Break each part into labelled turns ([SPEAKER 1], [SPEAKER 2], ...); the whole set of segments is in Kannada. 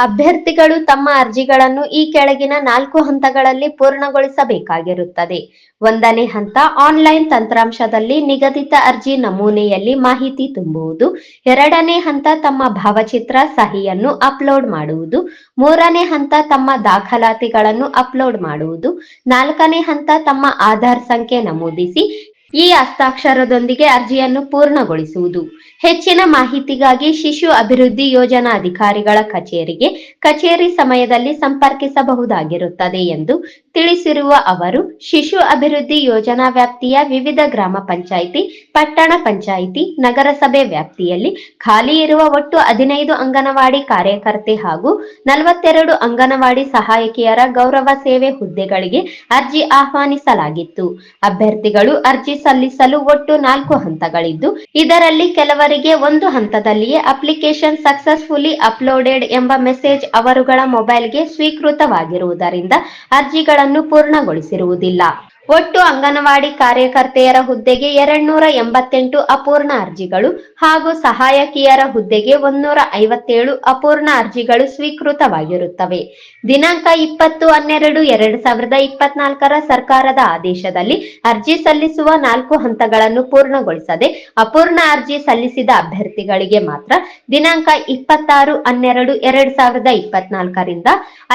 [SPEAKER 1] ಅಭ್ಯರ್ಥಿಗಳು ತಮ್ಮ ಅರ್ಜಿಗಳನ್ನು ಈ ಕೆಳಗಿನ ನಾಲ್ಕು ಹಂತಗಳಲ್ಲಿ ಪೂರ್ಣಗೊಳಿಸಬೇಕಾಗಿರುತ್ತದೆ. ಒಂದನೇ ಹಂತ, ಆನ್ಲೈನ್ ತಂತ್ರಾಂಶದಲ್ಲಿ ನಿಗದಿತ ಅರ್ಜಿ ನಮೂನೆಯಲ್ಲಿ ಮಾಹಿತಿ ತುಂಬುವುದು. ಎರಡನೇ ಹಂತ, ತಮ್ಮ ಭಾವಚಿತ್ರ ಸಹಿಯನ್ನು ಅಪ್ಲೋಡ್ ಮಾಡುವುದು. ಮೂರನೇ ಹಂತ, ತಮ್ಮ ದಾಖಲಾತಿಗಳನ್ನು ಅಪ್ಲೋಡ್ ಮಾಡುವುದು. ನಾಲ್ಕನೇ ಹಂತ, ತಮ್ಮ ಆಧಾರ್ ಸಂಖ್ಯೆ ನಮೂದಿಸಿ. ಈ ಹಸ್ತಾಕ್ಷರದೊಂದಿಗೆ ಅರ್ಜಿಯನ್ನು ಪೂರ್ಣಗೊಳಿಸುವುದು. ಹೆಚ್ಚಿನ ಮಾಹಿತಿಗಾಗಿ ಶಿಶು ಅಭಿವೃದ್ಧಿ ಯೋಜನಾಧಿಕಾರಿಗಳ ಕಚೇರಿಗೆ ಕಚೇರಿ ಸಮಯದಲ್ಲಿ ಸಂಪರ್ಕಿಸಬಹುದಾಗಿರುತ್ತದೆ ಎಂದು ತಿಳಿಸಿರುವ ಅವರು, ಶಿಶು ಅಭಿವೃದ್ಧಿ ಯೋಜನಾ ವ್ಯಾಪ್ತಿಯ ವಿವಿಧ ಗ್ರಾಮ ಪಂಚಾಯಿತಿ, ಪಟ್ಟಣ ಪಂಚಾಯಿತಿ, ನಗರಸಭೆ ವ್ಯಾಪ್ತಿಯಲ್ಲಿ ಖಾಲಿ ಇರುವ ಒಟ್ಟು ಹದಿನೈದು ಅಂಗನವಾಡಿ ಕಾರ್ಯಕರ್ತೆ ಹಾಗೂ ನಲವತ್ತೆರಡು ಅಂಗನವಾಡಿ ಸಹಾಯಕಿಯರ ಗೌರವ ಸೇವೆ ಹುದ್ದೆಗಳಿಗೆ ಅರ್ಜಿ ಆಹ್ವಾನಿಸಲಾಗಿತ್ತು. ಅಭ್ಯರ್ಥಿಗಳು ಅರ್ಜಿ ಸಲ್ಲಿಸಲು ಒಟ್ಟು ನಾಲ್ಕು ಹಂತಗಳಿದ್ದು, ಇದರಲ್ಲಿ ಕೆಲವರಿಗೆ ಒಂದು ಹಂತದಲ್ಲಿಯೇ ಅಪ್ಲಿಕೇಶನ್ ಸಕ್ಸಸ್ಫುಲಿ ಅಪ್ಲೋಡೆಡ್ ಎಂಬ ಮೆಸೇಜ್ ಅವರುಗಳ ಮೊಬೈಲ್ಗೆ ಸ್ವೀಕೃತವಾಗಿರುವುದರಿಂದ ಅರ್ಜಿಗಳನ್ನು ಪೂರ್ಣಗೊಳಿಸಿರುವುದಿಲ್ಲ. ಒಟ್ಟು ಅಂಗನವಾಡಿ ಕಾರ್ಯಕರ್ತೆಯರ ಹುದ್ದೆಗೆ ಎರಡ್ನೂರ ಎಂಬತ್ತೆಂಟು ಅಪೂರ್ಣ ಅರ್ಜಿಗಳು ಹಾಗೂ ಸಹಾಯಕಿಯರ ಹುದ್ದೆಗೆ ಒಂದೂರ ಐವತ್ತೇಳು ಅಪೂರ್ಣ ಅರ್ಜಿಗಳು ಸ್ವೀಕೃತವಾಗಿರುತ್ತವೆ. ದಿನಾಂಕ ಇಪ್ಪತ್ತು ಹನ್ನೆರಡು ಎರಡ್ ಸಾವಿರದ ಇಪ್ಪತ್ನಾಲ್ಕರ ಸರ್ಕಾರದ ಆದೇಶದಲ್ಲಿ ಅರ್ಜಿ ಸಲ್ಲಿಸುವ ನಾಲ್ಕು ಹಂತಗಳನ್ನು ಪೂರ್ಣಗೊಳಿಸದೆ ಅಪೂರ್ಣ ಅರ್ಜಿ ಸಲ್ಲಿಸಿದ ಅಭ್ಯರ್ಥಿಗಳಿಗೆ ಮಾತ್ರ ದಿನಾಂಕ ಇಪ್ಪತ್ತಾರು ಹನ್ನೆರಡು ಎರಡ್ ಸಾವಿರದ ಇಪ್ಪತ್ನಾಲ್ಕರಿಂದ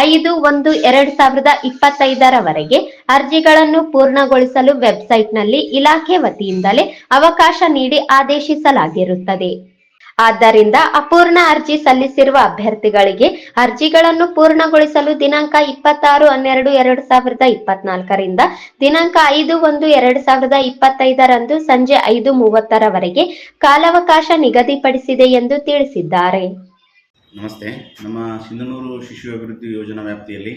[SPEAKER 1] ಐದು ಒಂದು ಎರಡ್ ಸಾವಿರದ ಇಪ್ಪತ್ತೈದರವರೆಗೆ ಅರ್ಜಿಗಳನ್ನು ಪೂರ್ಣಗೊಳಿಸಲು ವೆಬ್ಸೈಟ್ನಲ್ಲಿ ಇಲಾಖೆ ವತಿಯಿಂದಲೇ ಅವಕಾಶ ನೀಡಿ ಆದೇಶಿಸಲಾಗಿರುತ್ತದೆ. ಆದ್ದರಿಂದ ಅಪೂರ್ಣ ಅರ್ಜಿ ಸಲ್ಲಿಸಿರುವ ಅಭ್ಯರ್ಥಿಗಳಿಗೆ ಅರ್ಜಿಗಳನ್ನು ಪೂರ್ಣಗೊಳಿಸಲು ದಿನಾಂಕ ಇಪ್ಪತ್ತಾರು ಹನ್ನೆರಡು ಎರಡು ಸಾವಿರದ ಇಪ್ಪತ್ನಾಲ್ಕರಿಂದ ದಿನಾಂಕ ಐದು ಒಂದು ಎರಡು ಸಾವಿರದ ಇಪ್ಪತ್ತೈದರಂದು ಸಂಜೆ ಐದು ಮೂವತ್ತರವರೆಗೆ ಕಾಲಾವಕಾಶ ನಿಗದಿಪಡಿಸಿದೆ ಎಂದು ತಿಳಿಸಿದ್ದಾರೆ.
[SPEAKER 2] ನಮಸ್ತೆ. ನಮ್ಮ ಸಿಂಧನೂರು ಶಿಶು ಅಭಿವೃದ್ಧಿ ಯೋಜನಾ ವ್ಯಾಪ್ತಿಯಲ್ಲಿ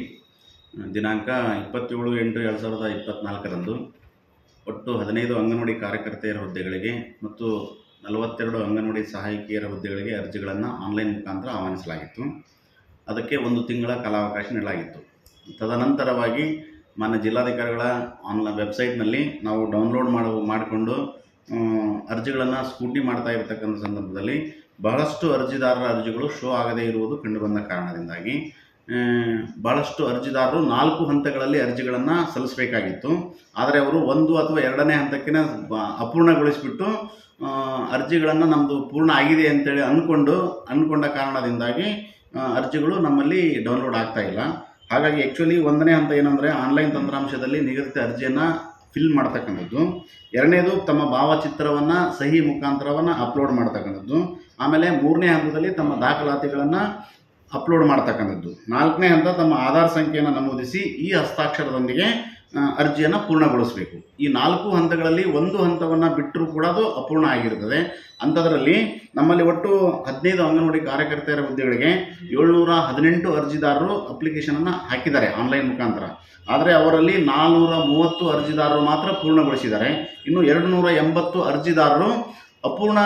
[SPEAKER 2] ದಿನಾಂಕ ಇಪ್ಪತ್ತೇಳು ಎಂಟು ಎರಡು ಸಾವಿರದ ಇಪ್ಪತ್ತ್ನಾಲ್ಕರಂದು ಒಟ್ಟು ಹದಿನೈದು ಅಂಗನವಾಡಿ ಕಾರ್ಯಕರ್ತೆಯರ ಹುದ್ದೆಗಳಿಗೆ ಮತ್ತು ನಲವತ್ತೆರಡು ಅಂಗನವಾಡಿ ಸಹಾಯಕಿಯರ ಹುದ್ದೆಗಳಿಗೆ ಅರ್ಜಿಗಳನ್ನು ಆನ್ಲೈನ್ ಮುಖಾಂತರ ಆಹ್ವಾನಿಸಲಾಗಿತ್ತು. ಅದಕ್ಕೆ ಒಂದು ತಿಂಗಳ ಕಾಲಾವಕಾಶ ನೀಡಲಾಗಿತ್ತು. ತದನಂತರವಾಗಿ ಮಾನ್ಯ ಜಿಲ್ಲಾಧಿಕಾರಿಗಳ ಆನ್ಲೈನ್ ವೆಬ್ಸೈಟ್ನಲ್ಲಿ ನಾವು ಡೌನ್ಲೋಡ್ ಮಾಡ, ಮಾಡಿಕೊಂಡು ಅರ್ಜಿಗಳನ್ನು ಸ್ಕೂಟಿ ಮಾಡ್ತಾ ಇರತಕ್ಕಂಥ ಸಂದರ್ಭದಲ್ಲಿ ಬಹಳಷ್ಟು ಅರ್ಜಿದಾರರ ಅರ್ಜಿಗಳು ಶೋ ಆಗದೇ ಇರುವುದು ಕಂಡುಬಂದ ಕಾರಣದಿಂದಾಗಿ ಆ, ಬಹಳಷ್ಟು ಅರ್ಜಿದಾರರು ನಾಲ್ಕು ಹಂತಗಳಲ್ಲಿ ಅರ್ಜಿಗಳನ್ನು ಸಲ್ಲಿಸಬೇಕಾಗಿತ್ತು. ಆದರೆ ಅವರು ಒಂದು ಅಥವಾ ಎರಡನೇ ಹಂತಕ್ಕಿಂತ ಬ- ಅಪೂರ್ಣಗೊಳಿಸಿಬಿಟ್ಟು ಅರ್ಜಿಗಳನ್ನು ನಮ್ಮದು ಪೂರ್ಣ ಆಗಿದೆ ಅಂತೇಳಿ ಅಂದ್ಕೊಂಡು ಅಂದ್ಕೊಂಡ ಕಾರಣದಿಂದಾಗಿ ಅರ್ಜಿಗಳು ನಮ್ಮಲ್ಲಿ ಡೌನ್ಲೋಡ್ ಆಗ್ತಾ ಇಲ್ಲ. ಹಾಗಾಗಿ ಆ್ಯಕ್ಚುಲಿ ಒಂದನೇ ಹಂತ ಏನಂದರೆ ಆನ್ಲೈನ್ ತಂತ್ರಾಂಶದಲ್ಲಿ ನಿಗದಿತ ಅರ್ಜಿಯನ್ನು ಫಿಲ್ ಮಾಡ್ತಕ್ಕಂಥದ್ದು. ಎರಡನೇದು ತಮ್ಮ ಭಾವಚಿತ್ರವನ್ನು ಸಹಿ ಮುಖಾಂತರವನ್ನು ಅಪ್ಲೋಡ್ ಮಾಡ್ತಕ್ಕಂಥದ್ದು. ಆಮೇಲೆ ಮೂರನೇ ಹಂತದಲ್ಲಿ ತಮ್ಮ ದಾಖಲಾತಿಗಳನ್ನು ಅಪ್ಲೋಡ್ ಮಾಡ್ತಕ್ಕಂಥದ್ದು. ನಾಲ್ಕನೇ ಹಂತ ತಮ್ಮ ಆಧಾರ್ ಸಂಖ್ಯೆಯನ್ನು ನಮೂದಿಸಿ ಈ ಹಸ್ತಾಕ್ಷರದೊಂದಿಗೆ ಅರ್ಜಿಯನ್ನು ಪೂರ್ಣಗೊಳಿಸಬೇಕು. ಈ ನಾಲ್ಕು ಹಂತಗಳಲ್ಲಿ ಒಂದು ಹಂತವನ್ನು ಬಿಟ್ಟರೂ ಕೂಡ ಅದು ಅಪೂರ್ಣ ಆಗಿರ್ತದೆ. ಅಂಥದ್ರಲ್ಲಿ ನಮ್ಮಲ್ಲಿ ಒಟ್ಟು ಹದಿನೈದು ಅಂಗನವಾಡಿ ಕಾರ್ಯಕರ್ತೆಯರ ಹುದ್ದೆಗಳಿಗೆ ಏಳ್ನೂರ ಹದಿನೆಂಟು ಅರ್ಜಿದಾರರು ಅಪ್ಲಿಕೇಶನನ್ನು ಹಾಕಿದ್ದಾರೆ ಆನ್ಲೈನ್ ಮುಖಾಂತರ. ಆದರೆ ಅವರಲ್ಲಿ ನಾಲ್ನೂರ ಮೂವತ್ತು ಅರ್ಜಿದಾರರು ಮಾತ್ರ ಪೂರ್ಣಗೊಳಿಸಿದ್ದಾರೆ. ಇನ್ನು ಎರಡು ನೂರ ಎಂಬತ್ತು ಅರ್ಜಿದಾರರು ಅಪೂರ್ಣ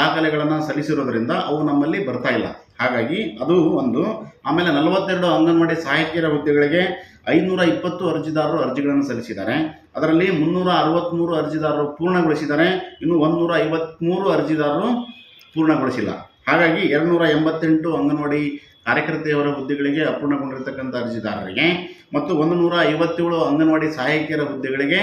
[SPEAKER 2] ದಾಖಲೆಗಳನ್ನು ಸಲ್ಲಿಸಿರೋದ್ರಿಂದ ಅವು ನಮ್ಮಲ್ಲಿ ಬರ್ತಾ ಇಲ್ಲ. ಹಾಗಾಗಿ ಅದು ಒಂದು, ಆಮೇಲೆ ನಲವತ್ತೆರಡು ಅಂಗನವಾಡಿ ಸಹಾಯಕಿಯರ ಹುದ್ದೆಗಳಿಗೆ ಐನೂರ ಇಪ್ಪತ್ತು ಅರ್ಜಿದಾರರು ಅರ್ಜಿಗಳನ್ನು ಸಲ್ಲಿಸಿದ್ದಾರೆ. ಅದರಲ್ಲಿ ಮುನ್ನೂರ ಅರವತ್ತ್ಮೂರು ಅರ್ಜಿದಾರರು ಪೂರ್ಣಗೊಳಿಸಿದ್ದಾರೆ. ಇನ್ನು ಒಂದುನೂರ ಐವತ್ತ್ಮೂರು ಅರ್ಜಿದಾರರು ಪೂರ್ಣಗೊಳಿಸಿಲ್ಲ. ಹಾಗಾಗಿ ಎರಡುನೂರ ಎಂಬತ್ತೆಂಟು ಅಂಗನವಾಡಿ ಕಾರ್ಯಕರ್ತೆಯವರ ಹುದ್ದೆಗಳಿಗೆ ಅಪೂರ್ಣಗೊಂಡಿರತಕ್ಕಂಥ ಅರ್ಜಿದಾರರಿಗೆ ಮತ್ತು ಒಂದು ನೂರ ಐವತ್ತೇಳು ಅಂಗನವಾಡಿ ಸಹಾಯಕಿಯರ ಹುದ್ದೆಗಳಿಗೆ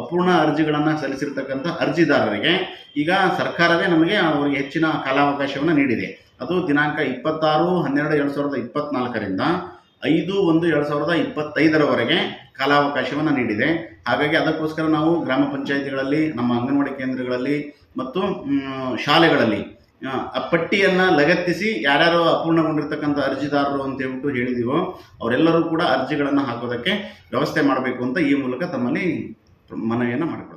[SPEAKER 2] ಅಪೂರ್ಣ ಅರ್ಜಿಗಳನ್ನು ಸಲ್ಲಿಸಿರ್ತಕ್ಕಂಥ ಅರ್ಜಿದಾರರಿಗೆ ಈಗ ಸರ್ಕಾರವೇ ನಮಗೆ ಅವರಿಗೆ ಹೆಚ್ಚಿನ ಕಾಲಾವಕಾಶವನ್ನು ನೀಡಿದೆ. ಅದು ದಿನಾಂಕ ಇಪ್ಪತ್ತಾರು, ಹನ್ನೆರಡು, ಎರಡು ಸಾವಿರದ ಇಪ್ಪತ್ತ್ನಾಲ್ಕರಿಂದ ಐದು, ಒಂದು, ಎರಡು ಸಾವಿರದ ಇಪ್ಪತ್ತೈದರವರೆಗೆ ಕಾಲಾವಕಾಶವನ್ನು ನೀಡಿದೆ. ಹಾಗಾಗಿ ಅದಕ್ಕೋಸ್ಕರ ನಾವು ಗ್ರಾಮ ಪಂಚಾಯಿತಿಗಳಲ್ಲಿ, ನಮ್ಮ ಅಂಗನವಾಡಿ ಕೇಂದ್ರಗಳಲ್ಲಿ ಮತ್ತು ಶಾಲೆಗಳಲ್ಲಿ ಪಟ್ಟಿಯನ್ನು ಲಗತ್ತಿಸಿ ಯಾರ್ಯಾರು ಅಪೂರ್ಣಗೊಂಡಿರ್ತಕ್ಕಂಥ ಅರ್ಜಿದಾರರು ಅಂತ ಹೇಳ್ಬಿಟ್ಟು ಹೇಳಿದೀವೋ, ಅವರೆಲ್ಲರೂ ಕೂಡ ಅರ್ಜಿಗಳನ್ನು ಹಾಕೋದಕ್ಕೆ ವ್ಯವಸ್ಥೆ ಮಾಡಬೇಕು ಅಂತ ಈ ಮೂಲಕ ತಮ್ಮಲ್ಲಿ ಮನವಿಯನ್ನು ಮಾಡಿಕೊಡ್ತಾ ಇದ್ದೀನಿ